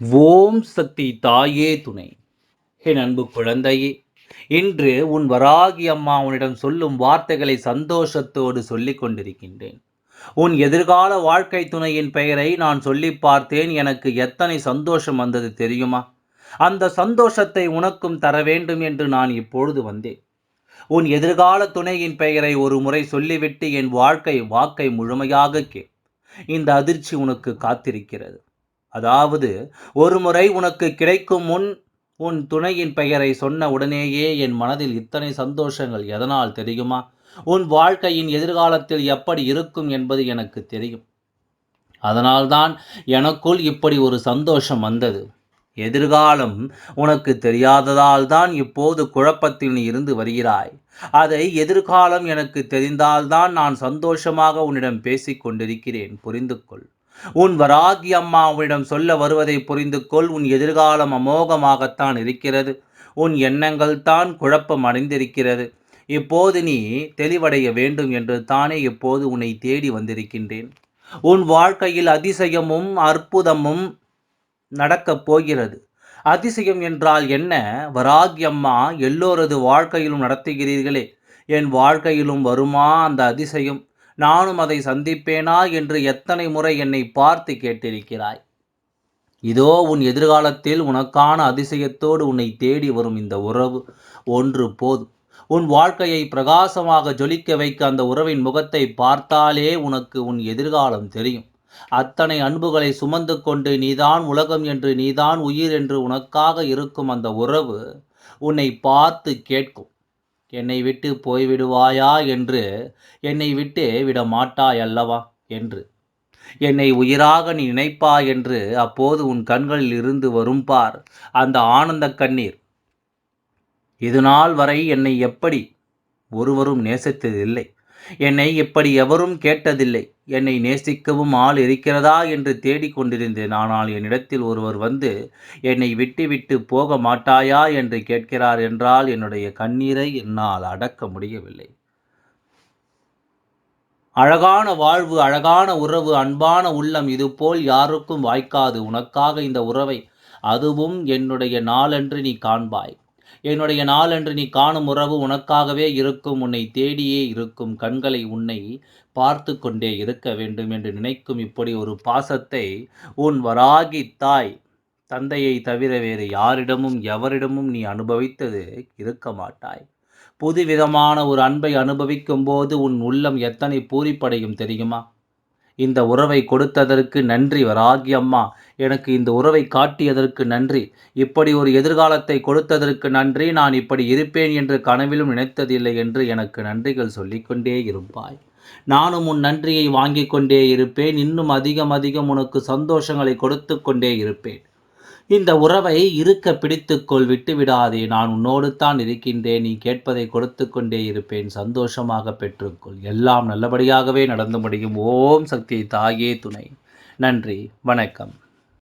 ஓம் சக்தி தாயே துணை. என் அன்பு குழந்தையே இன்று உன் வராகி அம்மா உன்னிடம் சொல்லும் வார்த்தைகளை சந்தோஷத்தோடு சொல்லிக் கொண்டிருக்கின்றேன். உன் எதிர்கால வாழ்க்கை துணையின் பெயரை நான் சொல்லி பார்த்தேன். எனக்கு எத்தனை சந்தோஷம் வந்தது தெரியுமா? அந்த சந்தோஷத்தை உனக்கும் தர வேண்டும் என்று நான் இப்பொழுது வந்தேன். உன் எதிர்கால துணையின் பெயரை ஒரு முறை சொல்லிவிட்டு என் வாழ்க்கை வாக்கை முழுமையாக கே இந்த அதிர்ச்சி உனக்கு காத்திருக்கிறது. அதாவது ஒருமுறை உனக்கு கிடைக்கும் முன் உன் துணையின் பெயரை சொன்ன உடனேயே என் மனதில் இத்தனை சந்தோஷங்கள் எதனால் தெரியுமா? உன் வாழ்க்கையின் எதிர்காலத்தில் எப்படி இருக்கும் என்பது எனக்கு தெரியும். அதனால்தான் எனக்குள் இப்படி ஒரு சந்தோஷம் வந்தது. எதிர்காலம் உனக்கு தெரியாததால் தான் இப்போது குழப்பத்தில் நீ இருந்து வருகிறாய். அதை எதிர்காலம் எனக்கு தெரிந்தால்தான் நான் சந்தோஷமாக உன்னிடம் பேசிக் கொண்டிருக்கிறேன். புரிந்து கொள் உன் வராகி அம்மா உன்னிடம் சொல்ல வருவதை புரிந்து கொள். உன் எதிர்காலம் அமோகமாகத்தான் இருக்கிறது. உன் எண்ணங்கள் தான் குழப்பம் அடைந்திருக்கிறது. இப்போது நீ தெளிவடைய வேண்டும் என்று தானே இப்போது உன்னை தேடி வந்திருக்கின்றேன். உன் வாழ்க்கையில் அதிசயமும் அற்புதமும் நடக்கப் போகிறது. அதிசயம் என்றால் என்ன? வராகி அம்மா எல்லோரது வாழ்க்கையிலும் நடத்துகிறீர்களே. என் வாழ்க்கையிலும் வருமா அந்த அதிசயம்? நானும் அதை சந்திப்பேனா என்று எத்தனை முறை என்னை பார்த்து கேட்டிருக்கிறாய்? இதோ உன் எதிர்காலத்தில் உனக்கான அதிசயத்தோடு உன்னை தேடி வரும் இந்த உறவு. ஒன்று போதும். உன் வாழ்க்கையை பிரகாசமாக ஜொலிக்க வைக்க அந்த உறவின் முகத்தை பார்த்தாலே உனக்கு உன் எதிர்காலம் தெரியும். அத்தனை அன்புகளை சுமந்து கொண்டு நீதான் உலகம் என்று நீதான் உயிர் என்று உனக்காக இருக்கும் அந்த உறவு உன்னை பார்த்து கேட்கும். என்னை விட்டு போய்விடுவாயா என்று? என்னை விட்டு விடமாட்டாய் அல்லவா என்று? என்னை உயிராக நீ நினைப்பா என்று அப்போது உன் கண்களில் இருந்து வரும் பார் அந்த ஆனந்த கண்ணீர். இது நாள் வரை என்னை எப்படி ஒருவரும் நேசித்ததில்லை. என்னை இப்படி எவரும் கேட்டதில்லை. என்னை நேசிக்கவும் ஆள் இருக்கிறதா என்று தேடிக்கொண்டிருந்தேன் ஆனால் என்னிடத்தில் ஒருவர் வந்து என்னை விட்டுவிட்டு போக மாட்டாயா? என்று கேட்கிறார் என்றால் என்னுடைய கண்ணீரை என்னால் அடக்க முடியவில்லை. அழகான வாழ்வு அழகான உறவு அன்பான உள்ளம் இதுபோல் யாருக்கும் வாய்க்காது. உனக்காக இந்த உறவை அதுவும் என்னுடைய நாளன்று நீ காண்பாய். என்னுடைய நாளன்று நீ காணும் உறவு உனக்காகவே இருக்கும். உன்னை தேடியே இருக்கும் கண்களை உன்னை பார்த்து கொண்டே இருக்க வேண்டும் என்று நினைக்கும் இப்படி ஒரு பாசத்தை உன் வராகி தாய் தந்தையை தவிர வேறு யாரிடமும் எவரிடமும் நீ அனுபவித்தது இருக்க மாட்டாய். புதுவிதமான ஒரு அன்பை அனுபவிக்கும் போது உன் உள்ளம் எத்தனை பூரிப்படையும் தெரியுமா? இந்த உறவை கொடுத்ததற்கு நன்றி வராகி அம்மா. எனக்கு இந்த உறவை காட்டியதற்கு நன்றி. இப்படி ஒரு எதிர்காலத்தை கொடுத்ததற்கு நன்றி. நான் இப்படி இருப்பேன் என்று கனவிலும் நினைத்ததில்லை என்று எனக்கு நன்றிகள் சொல்லிக்கொண்டே இருப்பாய். நானும் உன் நன்றியை வாங்கிக் கொண்டே இருப்பேன். இன்னும் அதிகம் அதிகம் உனக்கு சந்தோஷங்களை கொடுத்து கொண்டே இருப்பேன். இந்த உறவை இருக்க பிடித்துக்கொள் விட்டு விடாதே. நான் உன்னோடு தான் இருக்கின்றேன். நீ கேட்பதை கொடுத்து கொண்டே இருப்பேன். சந்தோஷமாக பெற்றுக்கொள். எல்லாம் நல்லபடியாகவே நடந்து முடியும். ஓம் சக்தி தாயே துணை. நன்றி. வணக்கம்.